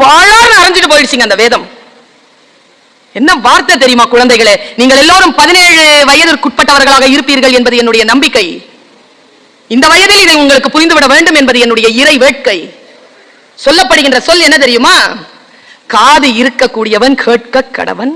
பாழான்னு அரைஞ்சிட்டு போயிடுச்சுங்க அந்த வேதம். என்ன வார்த்தை தெரியுமா குழந்தைகளே? நீங்கள் எல்லோரும் பதினேழு வயதிற்குட்பட்டவர்களாக இருப்பீர்கள் என்பது என்னுடைய நம்பிக்கை. இந்த வயதில் இதை உங்களுக்கு புரிந்துவிட வேண்டும் என்பது என்னுடைய இறை வேட்கை. சொல்லப்படுகின்ற சொல் என்ன தெரியுமா? காது இருக்கக்கூடியவன் கேட்க கடவன்.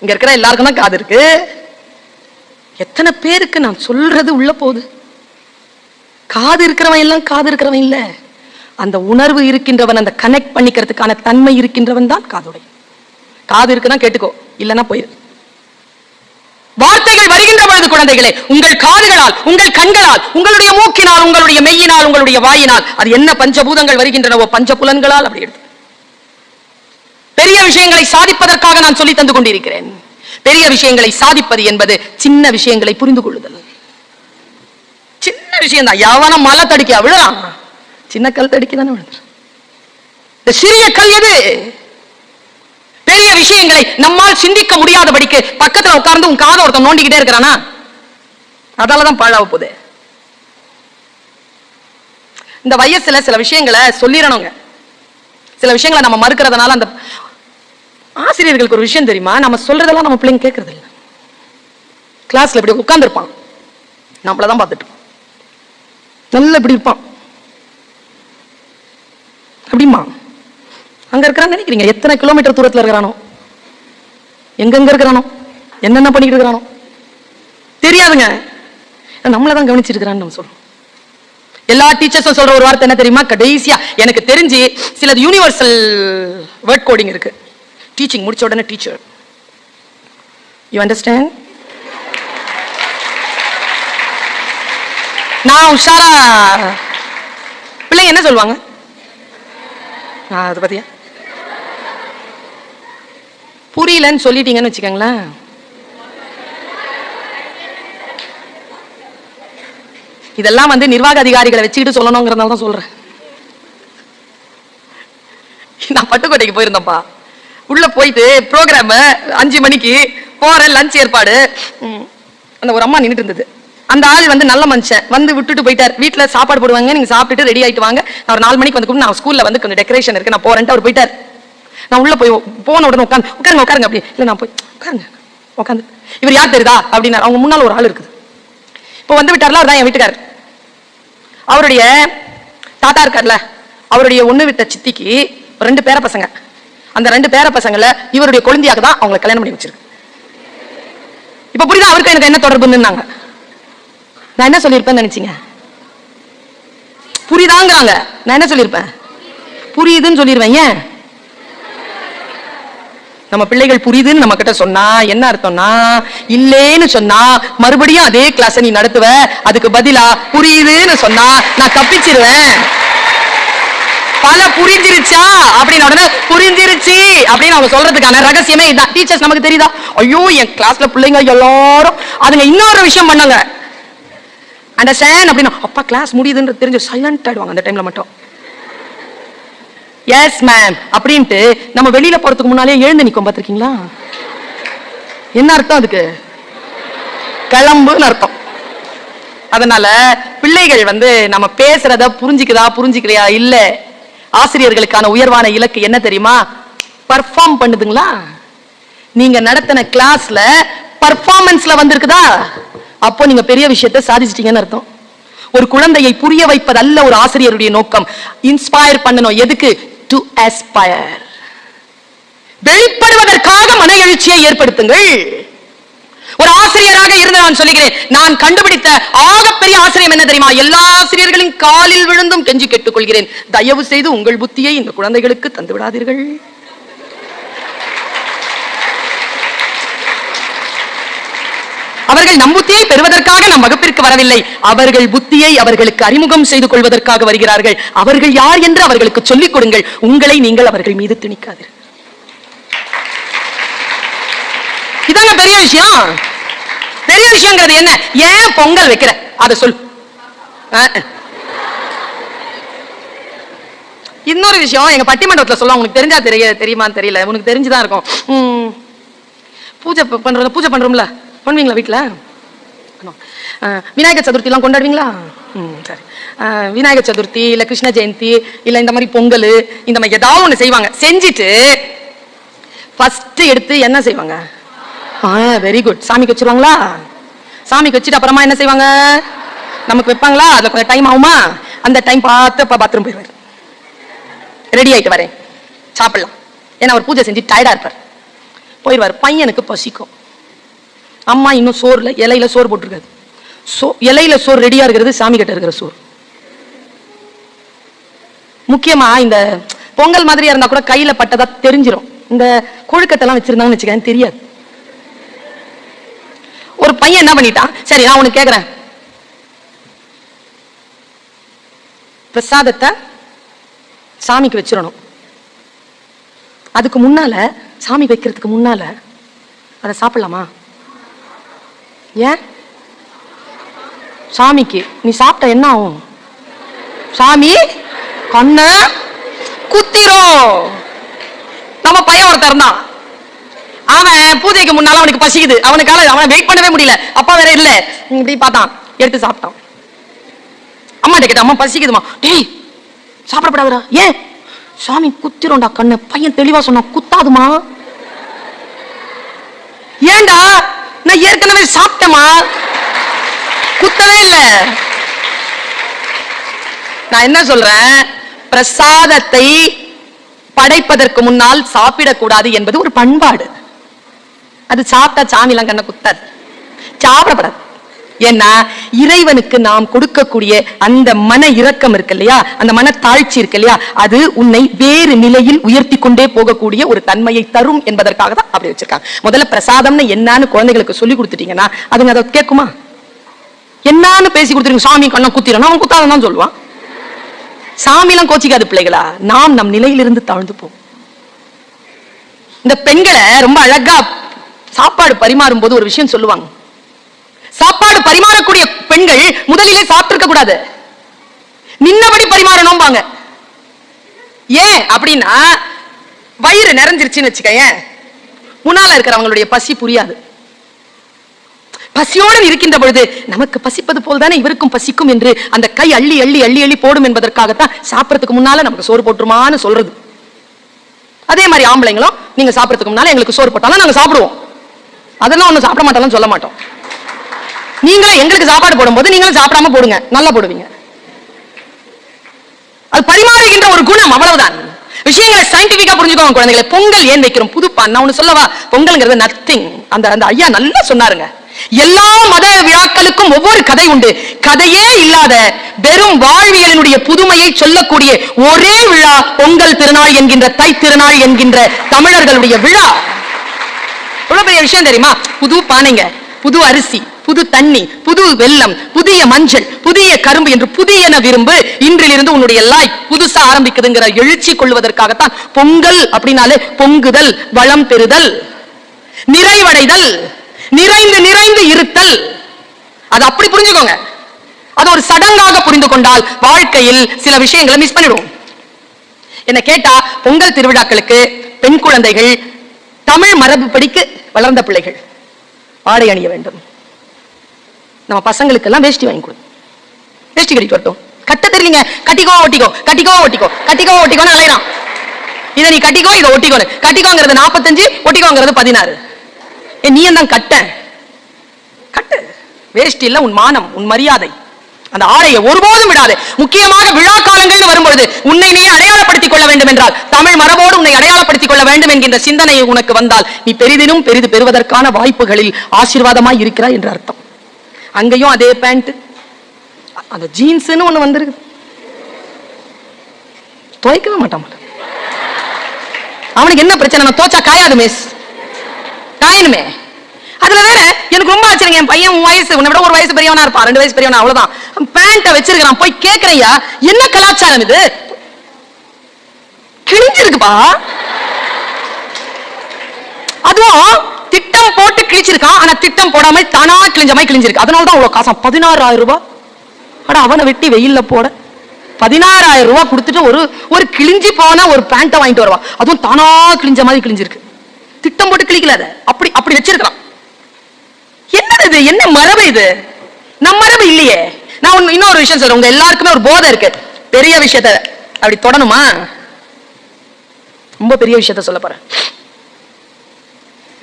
இங்க இருக்கிற எல்லாருக்கும் தான் காது இருக்கு. எத்தனை பேருக்கு நான் சொல்றது உள்ள போகுது? காது இருக்கிறவன் எல்லாம் காது இருக்கிறவன் இல்லை. அந்த உணர்வு இருக்கின்றவன் அந்த கனெக்ட் பண்ணிக்கிறதுக்கான தன்மை இருக்கின்றவன் தான் காதுடை. காது இருக்குன்னா கேட்டுக்கோ இல்லைன்னா போயிரு. வார்த்தைகள் வருகின்ற பொழுது குழந்தைகளே உங்கள் காதுகளால் உங்கள் கண்களால் உங்களுடைய மூக்கினால் உங்களுடைய மெய்யினால் உங்களுடைய வாயினால் அது என்ன பஞ்சபூதங்கள் வருகின்றனவோ பஞ்ச புலன்களால் அப்படி எடுத்து. பெரிய விஷயங்களை சாதிப்பதற்காக நான் சொல்லி தந்து கொண்டிருக்கிறேன். பெரிய விஷயங்களை சாதிப்பது என்பது சின்ன விஷயங்களை புரிந்து கொள்ளுதல். சின்ன விஷயம் தான் யாவனம் மலை தடுக்க விழுறான். சின்ன கல் தடிக்க தானே விழுந்து இந்த சிறிய கல் எது? பெரிய விஷயங்களை நம்மால் சிந்திக்க முடியாதபடிக்கு பக்கத்துல உட்கார்ந்து உன் காதை ஒருத்தன் நோண்டிக்கிட்டே இருக்கிறானா? அதாலதான் பாழாக போகுது. இந்த வயசுல சில விஷயங்களை சொல்லிடணுங்க. சில விஷயங்களை நம்ம மறுக்கிறதுனால அந்த ஆசிரியர்களுக்கு ஒரு விஷயம் தெரியுமா? நம்ம சொல்றதெல்லாம் நம்ம பிள்ளைங்க கேட்கறது இல்ல கிளாஸ்ல இப்படி உட்காந்துருப்பான் நம்மளதான் பார்த்துட்டு நல்லா இப்படி இருப்பான். அப்படிமா அங்க இருக்கிறான்னு நினைக்கிறீங்க. எத்தனை கிலோமீட்டர் தூரத்தில் இருக்கிறானோ? எங்கெங்க இருக்கிறானோ? என்னென்ன பண்ணிட்டு இருக்கிறானோ? தெரியாதுங்க. நம்மளை தான் கவனிச்சிருக்கிறான்னு நம்ம சொல்றோம். எல்லா டீச்சர்ஸும் சொல்ற ஒரு வார்த்தை என்ன தெரியுமா? கடைசியா. எனக்கு தெரிஞ்சு சிலது யூனிவர்சல் வேர்ட் கோடிங் இருக்கு. டீச்சிங் முடிச்ச உடனே டீச்சர் யூ அண்டர்ஸ்டாண்ட் நான் உஷாரா பிள்ளைங்க என்ன சொல்லுவாங்க? அது பத்தியா? புரியலன்னு சொல்லிட்டீங்கன்னு வச்சுக்கோங்களேன். இதெல்லாம் வந்து நிர்வாக அதிகாரிகளை வச்சுக்கிட்டு சொல்லணுங்கிறதால தான் சொல்றேன். நான் பட்டுக்கோட்டைக்கு போயிருந்தேன்ப்பா. உள்ள போயிட்டு ப்ரோக்ராம் அஞ்சு மணிக்கு போகிறேன் லஞ்ச் ஏற்பாடு. அந்த ஒரு அம்மா நின்றுட்டு இருந்தது. அந்த ஆள் வந்து நல்ல மனுஷன். வந்து விட்டுட்டு போயிட்டார். வீட்டில் சாப்பாடு போடுவாங்க நீங்கள் சாப்பிட்டுட்டு ரெடி ஆகிட்டு வாங்க. நான் ஒரு நாலு மணிக்கு வந்து கூப்பிட்டு, நான் ஸ்கூலில் வந்து கொஞ்சம் டெக்கரேஷன் இருக்கு நான் போறேன்ட்டு அவர் போயிட்டார். நான் உள்ள போய் போன உடனே உட்காந்து உட்காருங்க உட்காருங்க அப்படி. இல்லை நான் போய் உட்காருங்க உட்காந்து இவர் யார் தெரியுதா? அப்படின்னாரு. அவங்க முன்னால் ஒரு ஆள் இருக்குது. இப்போ வந்து விட்டார்ல அவர் தான் என் வீட்டுக்காரர். அவருடைய தாத்தா இருக்கார்ல அவருடைய ஒண்ணு விட்ட சித்திக்கு ரெண்டு பேர பசங்க. அந்த ரெண்டு பேர பசங்களை இவருடைய குழந்தையாக தான் அவங்களை கல்யாணம் பண்ணி வச்சிருக்கு. இப்போ புரியுதா? அவருக்கு எனக்கு என்ன தொடர்புன்னாங்க நான் என்ன சொல்லியிருப்பேன்னு நினைச்சீங்க? புரியுதாங்கிறாங்க. நான் என்ன சொல்லியிருப்பேன்? புரியுதுன்னு சொல்லிடுவேன் ஏன்? நம்ம பிள்ளைகள் புரியுதுன்னு நம்ம கிட்ட சொன்னா என்ன அர்த்தம்னா இல்லேன்னு சொன்னா மறுபடியும் அதே கிளாஸ் நீ நடத்துவ அதுக்கு பதிலா புரியுதுன்னு சொன்னா நான் தப்பிச்சிருவேன். பல புரிஞ்சிருச்சா? அப்படின்னு உடனே புரிஞ்சிருச்சு அப்படின்னு அவங்க சொல்றதுக்கான ரகசியமே இதுதான் டீச்சர்ஸ் நமக்கு தெரியுதா? ஐயோ என் கிளாஸ்ல பிள்ளைங்க எல்லாரும் அதுங்க இன்னொரு விஷயம் பண்ணாங்க. அண்டர்ஸ்டாண்ட் அப்படின்னா அப்பா கிளாஸ் முடியுதுன்ற தெரிஞ்சு சைலண்ட் ஆயிடுவாங்க அந்த டைம்ல மட்டும். எஸ் மேம் அப்படின்ட்டு நம்ம வெளியில போறதுக்கு முன்னாலே எழுந்து நிற்கும் பார்த்துருக்கீங்களா? என்ன அர்த்தம் அதுக்கு? கிளம்புன்னு அர்த்தம். அதனால பிள்ளைகள் வந்து நம்ம பேசுறத புரிஞ்சுக்குதா புரிஞ்சுக்கலையா? இல்ல. ஆசிரியர்களுக்கான உயர்வான இலக்கு என்ன தெரியுமா? பர்ஃபார்ம் பண்ணுதுங்களா? நீங்க நடத்தின கிளாஸ்ல பர்ஃபார்மன்ஸ்ல வந்திருக்குதா? அப்போ நீங்க பெரிய விஷயத்தை சாதிச்சிட்டீங்கன்னு அர்த்தம். ஒரு குழந்தையை புரிய வைப்பது அல்ல ஒரு ஆசிரியருடைய நோக்கம். இன்ஸ்பயர் பண்ணணும். எதுக்கு? டு அஸ்பயர் வெளிப்படுவதற்காக மன எழுச்சியை ஏற்படுத்துங்கள். ஒரு ஆசிரியராக இருந்து நான் சொல்லுகிறேன் நான் கண்டுபிடித்த ஆகப்பெரிய ஆசிரியம் என்ன தெரியுமா? எல்லா ஆசிரியர்களின் காலில் விழுந்தும் கெஞ்சி கேட்டுக்கொள்கிறேன். தயவு செய்து உங்கள் புத்தியை இந்த குழந்தைகளுக்கு தந்து விடாதீர்கள் அவர்கள் நம் புத்தியை பெறுவதற்காக நம் வகுப்பிற்கு வரவில்லை. அவர்கள் புத்தியை அவர்களுக்கு அறிமுகம் செய்து கொள்வதற்காக வருகிறார்கள். அவர்கள் யார் என்று அவர்களுக்கு சொல்லிக் கொடுங்கள். உங்களை நீங்கள் அவர்கள் மீது திணிக்காதீர்கள். இதாங்க பெரிய விஷயம். பெரிய விஷயங்கிறது என்ன? ஏன் பொங்கல் வைக்கிற? அதை சொல். ஆ. இன்னொரு விஷயம் எங்க பட்டிமன்றத்தில் சொல்லுவாங்க உனக்கு தெரிஞ்சா தெரிய தெரியுமான்னு தெரியல. உனக்கு தெரிஞ்சுதான் இருக்கும். உம், பூஜை பண்றது பண்றோம் பூஜை பண்றோம்ல. பண்ணுவீங்களா வீட்டில் விநாயகர் சதுர்த்திலாம் கொண்டாடுவீங்களா? ம் சரி. விநாயகர் சதுர்த்தி இல்லை கிருஷ்ண ஜெயந்தி இல்லை இந்த மாதிரி பொங்கல் இந்த மாதிரி ஏதாவது ஒன்று செய்வாங்க. செஞ்சுட்டு ஃபஸ்ட்டு எடுத்து என்ன செய்வாங்க? ஆ வெரி குட் சாமிக்கு வச்சிருவாங்களா? சாமிக்கு வச்சுட்டு அப்புறமா என்ன செய்வாங்க? நமக்கு வைப்பாங்களா? அதில் கொஞ்சம் டைம் ஆகுமா? அந்த டைம் பார்த்து அப்போ பாத்ரூம் போயிடுவார் ரெடி ஆகிட்டு வரேன். சாப்பிடலாம். ஏன்னா அவர் பூஜை செஞ்சு டயர்டாக இருப்பார். போயிடுவார் பையனுக்கு பசிக்கும். அம்மா இன்னும் சோறுல இலையில சோறு போட்டிருக்காது. சோ இலையில சோறு ரெடியா இருக்கிறது சாமி கிட்ட இருக்கிற சோறு. முக்கியமா இந்த பொங்கல் மாதிரியா இருந்தா கூட கையில பட்டதா தெரிஞ்சிரும். இந்த கொழுக்கட்டெல்லாம் வச்சிருந்தாங்கன்னு வச்சுக்கேன் தெரியாது. ஒரு பையன் என்ன பண்ணிட்டான்? சரி நான் உனக்கு கேக்குறேன். பிரசாதத்தை சாமிக்கு வச்சிடணும். அதுக்கு முன்னால சாமி வைக்கிறதுக்கு முன்னால அதை சாப்பிடலாமா? ஏன்? சாமிக்கு. நீ சாப்பிட்ட என்ன ஆகும்? சாமி கண்ண குத்திரும் நம்ம பையன் ஒருத்தர் இருந்தான். அவன் பூஜைக்கு முன்னால அவனுக்கு பசிக்குது. அவனுக்கால அவனை வெயிட் பண்ணவே முடியல. அப்பா வேற இல்ல. இப்படி பார்த்தான். எடுத்து சாப்பிட்டான். அம்மா கேட்டா அம்மா பசிக்குதுமா டேய் சாப்பிடப்படாதரா ஏன்? சாமி குத்திரோண்டா கண்ணு. பையன் தெளிவா சொன்னா குத்தாதுமா ஏண்டா நான் ஏற்கனவே சாப்பிட்டேமா குத்தவே இல்லை. நான் என்ன சொல்றேன்? பிரசாதத்தை படைப்பதற்கு முன்னால் சாப்பிடக்கூடாது என்பது ஒரு பண்பாடு. அது சாப்பிட்டா சாமிலாம் கண்ண குத்தாது. சாப்பிடப்படாது ஏன்னா இறைவனுக்கு நாம் கொடுக்கக்கூடிய அந்த மன இரக்கம் இருக்கு இல்லையா? அந்த மன தாழ்ச்சி இருக்கு இல்லையா? அது உன்னை வேறு நிலையில் உயர்த்தி கொண்டே போகக்கூடிய ஒரு தன்மையை தரும் என்பதற்காக தான் அப்படி வச்சிருக்காங்க. முதல்ல பிரசாதம்னு என்னன்னு குழந்தைகளுக்கு சொல்லி கொடுத்துட்டீங்கன்னா அதுங்க அதை கேட்குமா? என்னன்னு பேசி கொடுத்துருங்க. சாமி கண்ணை குத்திரணும் அவன் குத்தாதான் தான் சொல்லுவான். சாமிலாம் கோச்சிக்காது பிள்ளைகளா? நாம் நம் நிலையிலிருந்து தாழ்ந்து போவோம். இந்த பெண்களை ரொம்ப அழகா சாப்பாடு பரிமாறும் போது ஒரு விஷயம் சொல்லுவாங்க. சாப்பாடு பரிமாறக்கூடிய பெண்கள் முதலிலே சாப்பிட்டிருக்க கூடாது. நின்னபடி பரிமாறணும்பாங்க. ஏன் அப்படின்னா வயிறு நிறைஞ்சிருச்சுன்னு வச்சுக்க முன்னால இருக்கிறவங்களுடைய பசி புரியாது. பசியோடு இருக்கின்ற பொழுது நமக்கு பசிப்பது போல் தானே இவருக்கும் பசிக்கும் என்று அந்த கை அள்ளி அள்ளி அள்ளி அள்ளி போடும் என்பதற்காகத்தான் சாப்பிட்றதுக்கு முன்னால நமக்கு சோறு போட்டுருமான்னு சொல்றது. அதே மாதிரி ஆம்பளைங்களும் நீங்க சாப்பிட்றதுக்கு முன்னால எங்களுக்கு சோறு போட்டாலும் நாங்க சாப்பிடுவோம். அதெல்லாம் ஒண்ணும் சாப்பிட மாட்டாலும் சொல்ல மாட்டோம். நீங்களும் எங்களுக்கு சாப்பாடு போடும்போது நீங்களும் சாப்பிடாம போடுங்க. நல்லா போடுவீங்க. அது பரிமாறுகின்ற ஒரு குணம் அவ்வளவுதான். விஷயங்களை சயின்டிபிக்கா புரிஞ்சுக்கோங்க குழந்தைகளை. பொங்கல் ஏன் வைக்கிறோம்? புதுப்பா நான் ஒண்ணு சொல்லவா? பொங்கல்ங்கிறது நத்திங் அந்த அந்த ஐயா நல்லா சொன்னாருங்க. எல்லா மத விழாக்களுக்கும் ஒவ்வொரு கதை உண்டு. கதையே இல்லாத வெறும் வாழ்வியலினுடைய புதுமையை சொல்லக்கூடிய ஒரே விழா பொங்கல் திருநாள் என்கின்ற தை திருநாள் என்கின்ற தமிழர்களுடைய விழா. எவ்வளவு பெரிய விஷயம் தெரியுமா? புது பானைங்க புது அரிசி. புது தண்ணி புது வெள்ளம் புதிய மஞ்சள் புதிய கரும்பு என்று புதியன விரும்பு இன்றிலிருந்து உன்னுடைய லாய் புதுசா ஆரம்பிக்குதுங்கிற எழுச்சி கொள்வதற்காகத்தான் பொங்கல் அப்படின்னாலே பொங்குதல் வளம் பெறுதல் நிறைவடைதல் நிறைந்து நிறைந்து இருத்தல். அது அப்படி புரிஞ்சுக்கோங்க. அது ஒரு சடங்காக புரிந்து கொண்டால் வாழ்க்கையில் சில விஷயங்களை மிஸ் பண்ணிடுவோம். என்ன கேட்டா பொங்கல் திருவிழாக்களுக்கு பெண் குழந்தைகள் தமிழ் மரபுப்படிக்கு வளர்ந்த பிள்ளைகள். ஆடை அணிய வேண்டும். நம்ம பசங்களுக்கெல்லாம் வேஷ்டி வாங்கி கொடு. வேஷ்டி கட்டிட்டு வரட்டும் கட்ட தெரியலீங்க. கட்டிக்கோ ஒட்டிக்கோ கட்டிக்கோ ஒட்டிக்கோ கட்டிக்கோ ஒட்டிக்கோன்னு அலையிறான். இதை நீ கட்டிக்கோ இதை ஒட்டிக்கோன்னு கட்டிக்கோங்கிறது நாற்பத்தஞ்சு ஒட்டிக்கோங்கிறது பதினாறு. ஏ நீ தான் கட்ட? கட்டு. வேஷ்டி இல்ல உன் மானம் உன் மரியாதை. அந்த ஆடையை ஒருபோதும் விடாது. முக்கியமாக விழா காலங்கள்னு வரும்பொழுது உன்னை நீ அடையாளப்படுத்திக் கொள்ள வேண்டும் என்றால் தமிழ் மரபோடு உன்னை அடையாளப்படுத்திக் கொள்ள வேண்டும் என்கின்ற சிந்தனை உனக்கு வந்தால் நீ பெரிதினும் பெரிது பெறுவதற்கான வாய்ப்புகளில் ஆசீர்வாதமாய் இருக்கிறாய் என்று அர்த்தம். அங்கேயும் அதே பேண்ட் அந்த ஜீன்ஸ்னு ஒண்ணு வந்துருக்கு. துவைக்கவே மாட்டான் அவனுக்கு என்ன பிரச்சனை நான் தோச்சா காயாது மிஸ் காயணுமே. அதுல வேற எனக்கு ரொம்ப ஆச்சரியம் என் பையன் உன் வயசு உன்னை விட ஒரு வயசு பெரியவனா இருப்பான். ரெண்டு வயசு பெரியவனா அவ்வளவுதான். பேண்ட வச்சிருக்கான் போய் கேக்குறையா என்ன கலாச்சாரம் இது? கிழிஞ்சிருக்குப்பா. அதுவும் திட்டம் போட்டு கிழிச்சிருக்கான் ஆனா திட்டம் போடாம தானா கிழிஞ்ச மாதிரி கிழிஞ்சிருக்கு. அதனால தான் அவ்வளவு காசம் பதினாறாயிரம் ரூபாய். அட அவனை வெட்டி வெயில்ல போட. பதினாறாயிரம் ரூபாய் கொடுத்துட்டு ஒரு ஒரு கிழிஞ்சி போன ஒரு பேண்ட்டை வாங்கிட்டு வருவான் அதுவும் தானா கிழிஞ்ச மாதிரி கிழிஞ்சிருக்கு. திட்டம் போட்டு கிழிக்கல அதை. அப்படி அப்படி வச்சிருக்கான் என்னது இது? என்ன மரபு இது? நம்ம மரபு இல்லையே. நான் ஒண்ணு- இன்னொரு விஷயம் சொல்றேன். உங்க எல்லாருக்குமே ஒரு போதை இருக்கு. பெரிய விஷயத்த அப்படி தொடணுமா? ரொம்ப பெரிய விஷயத்த சொல்ல போறேன்.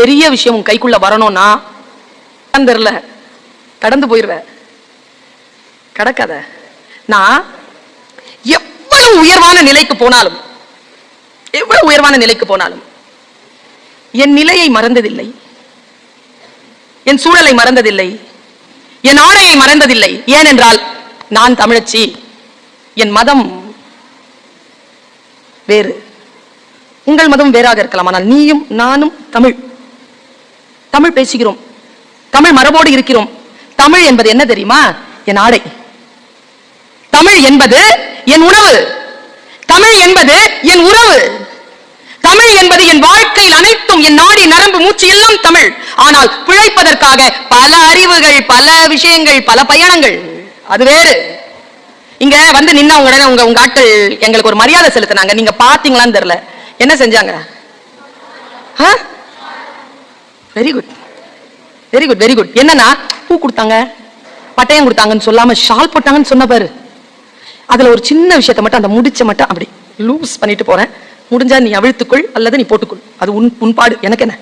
பெரிய விஷயம் உன் கைக்குள்ள வரணும்னா தெரியல. கடந்து போயிருவ. கடக்காத. நான் எவ்வளவு உயர்வான நிலைக்கு போனாலும் எவ்வளவு உயர்வான நிலைக்கு போனாலும் என் நிலையை மறந்ததில்லை. என் சூழலை மறந்ததில்லை. என் ஆடையை மறந்ததில்லை. ஏனென்றால் நான் தமிழச்சி. என் மதம் வேறு. உங்கள் மதம் வேறாக இருக்கலாம் ஆனால் நீயும் நானும் தமிழ். தமிழ் பேசுகிறோம். தமிழ் மரபோடு இருக்கிறோம். தமிழ் என்பது என்ன தெரியுமா? என் ஆடை. தமிழ் என்பது என் உணவு. தமிழ் என்பது என் உறவு. தமிழ் என்பது என் வாழ்க்கையில் அனைத்தும் என் நாடி நரம்பு மூச்சு எல்லாம் தமிழ். ஆனால் பிழைப்பதற்காக பல அறிவுகள் பல விஷயங்கள் பல பயணங்கள். அது வேறு. இங்க வந்து நின்ன உங்க உங்க உங்க ஆட்கள் எங்களுக்கு ஒரு மரியாதை செலுத்தினாங்க. நீங்க பாத்தீங்களான்னு தெரியல. என்ன செஞ்சாங்க very good very good very good என்னன்னா பூ கொடுத்தாங்க பட்டயம் கொடுத்தாங்கன்னு சொல்லாம ஷால் போட்டாங்கன்னு சொன்ன பாரு. அதுல ஒரு சின்ன விஷயத்தை மட்டும் அந்த முடிச்ச மட்டும் அப்படி லூஸ் பண்ணிட்டு போறேன். முடிஞ்சா நீ அவிழ்த்துக்குள் அல்லது நீ போட்டுக்குள். அது உன் உன்பாடு எனக்கு என்ன?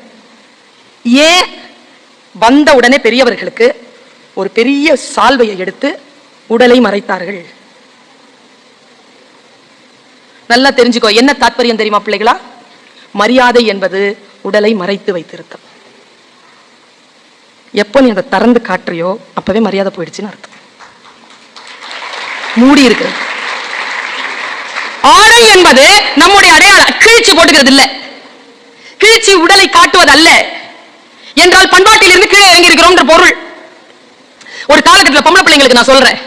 ஏன் வந்த உடனே பெரியவர்களுக்கு ஒரு பெரிய சால்வையை எடுத்து உடலை மறைத்தார்கள்? நல்லா தெரிஞ்சுக்கோ என்ன தாற்பயம் தெரியுமா பிள்ளைகளா? மரியாதை என்பது உடலை மறைத்து வைத்திருத்தல். எப்போ நீ அதை திறந்து காட்டுறியோ அப்பவே மரியாதை போயிடுச்சுன்னு அர்த்தம். மூடி இருக்கு ஆடை என்பது நம்முடைய அடையாளம். கிழிச்சு போட்டுக்கிறது இல்ல. கிழிச்சு உடலை காட்டுவது அல்ல. என்றால் பண்பாட்டில் இருந்து கீழே இறங்கி இருக்கிறோம்ன்ற பொருள். ஒரு காலகட்டத்தில் பொம்பளை பிள்ளைங்களுக்கு நான் சொல்றேன்.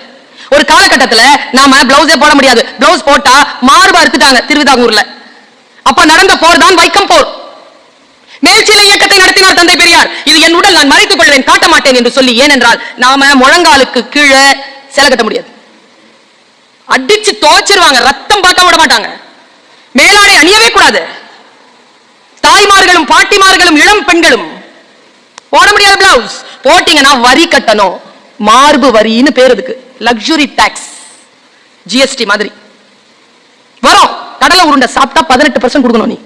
ஒரு காலகட்டத்துல நாம பிளவுஸே போட முடியாது. பிளவுஸ் போட்டா மார்பு அறுத்துட்டாங்க திருவிதாங்கூர்ல. அப்ப நடந்த போர் தான் வைக்கம் போர். மேல்சிலை இயக்கத்தை நடத்தினார் தந்தை பெரியார். இது என் உடல் நான் மறைத்துக் கொள்வேன் காட்ட மாட்டேன் என்று சொல்லி ஏனென்றால் நாம முழங்காலுக்கு கீழே சிலை கட்ட முடியாது. அடிச்சு துவச்சிருவாங்க ரத்தம் பார்க்க விட மாட்டாங்க. மேலாடை அணியவே கூடாது. தாய்மார்களும் பாட்டிமார்களும் இளம் பெண்களும். போட முடியாது பிளவுஸ் போட்டீங்கன்னா வரி கட்டணும். மார்பு வரின்னு பேர் இதுக்கு லக்ஸுரி டாக்ஸ் ஜிஎஸ்டி மாதிரி. வரும். கடலை உருண்டை சாப்பிட்டா பதினெட்டு பர்சன்ட் கொடுக்கணும் நீ.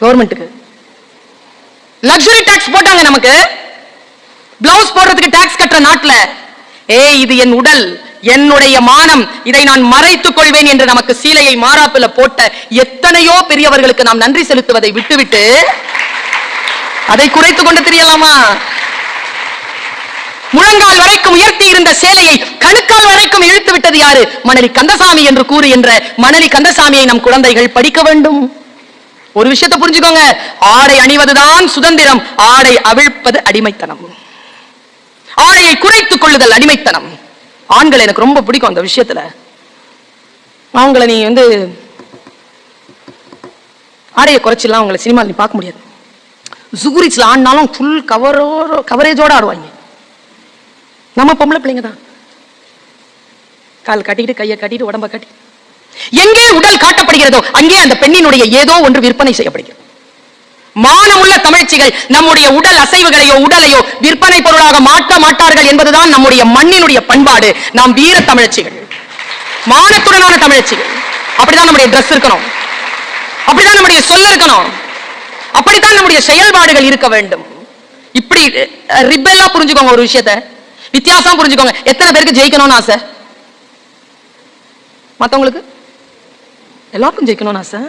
கவர்மெண்ட்டுக்கு லக்ஸுரி டாக்ஸ் போட்டாங்க நமக்கு. பிளவுஸ் போடுறதுக்கு டாக்ஸ் கட்டுற நாட்டுல. ஏ இது என் உடல் என்னுடைய மானம். இதை நான் மறைத்துக் கொள்வேன் என்று நமக்கு சீலையை மாறாப்புல போட்ட எத்தனையோ பெரியவர்களுக்கு நாம் நன்றி செலுத்துவதை விட்டுவிட்டு அதை குறைத்துக் கொண்டு தெரியலாமா? முழங்கால் வரைக்கும் உயர்த்தி இருந்த சேலையை கணுக்கால் வரைக்கும் இழுத்து விட்டது யாரு? மணலி கந்தசாமி என்று கூறு என்ற மணலி கந்தசாமியை நம் குழந்தைகள் படிக்க வேண்டும். ஒரு விஷயத்தை புரிஞ்சுக்கோங்க. ஆடை அணிவதுதான் சுதந்திரம். ஆடை அவிழ்ப்பது அடிமைத்தனம். ஆடையை குறைத்துக் கொள்ளுதல் அடிமைத்தனம். ஆண்கள் எனக்கு ரொம்ப பிடிக்கும் அந்த விஷயத்துல. அவங்கள நீ வந்து ஆடையை குறைச்சிடலாம் அவங்கள சினிமா நீ பார்க்க முடியாது. ஜூரிச்சில் ஆடினாலும் ஃபுல் கவரோ கவரேஜோட ஆடுவாங்க. நம்ம பொம்பளை பிள்ளைங்க தான் கால் கட்டிட்டு கையை கட்டிட்டு உடம்ப கட்டி எங்கே உடல் காட்டப்படுகிறதோ அங்கே அந்த பெண்ணினுடைய ஏதோ ஒன்று விற்பனை செய்யப்படுகிறது. மானமுள்ள தமிழ்ச்சிகள் நம்முடைய உடல் அசைவுகளையோ உடலையோ விற்பனை பொருளாக மாற்ற மாட்டார்கள் என்பதுதான் நம்முடைய மண்ணினுடைய பண்பாடு. நாம் வீர தமிழ்ச்சிகள். மானத்துடனான தமிழ்ச்சிகள். அப்படிதான் நம்முடைய ட்ரெஸ் இருக்கணும். அப்படிதான் நம்முடைய சொல்ல இருக்கணும். அப்படித்தான் நம்முடைய செயல்பாடுகள் இருக்க வேண்டும். இப்படி ரிப்பெல்லா புரிஞ்சுக்கோங்க ஒரு விஷயத்த. வித்தியாசம் புரிஞ்சுக்கோங்க. எத்தனை பேருக்கு ஜெயிக்கணும்னு ஆசை? மத்தவங்களுக்கு? எல்லாருக்கும் ஜெயிக்கணும்னு ஆசை.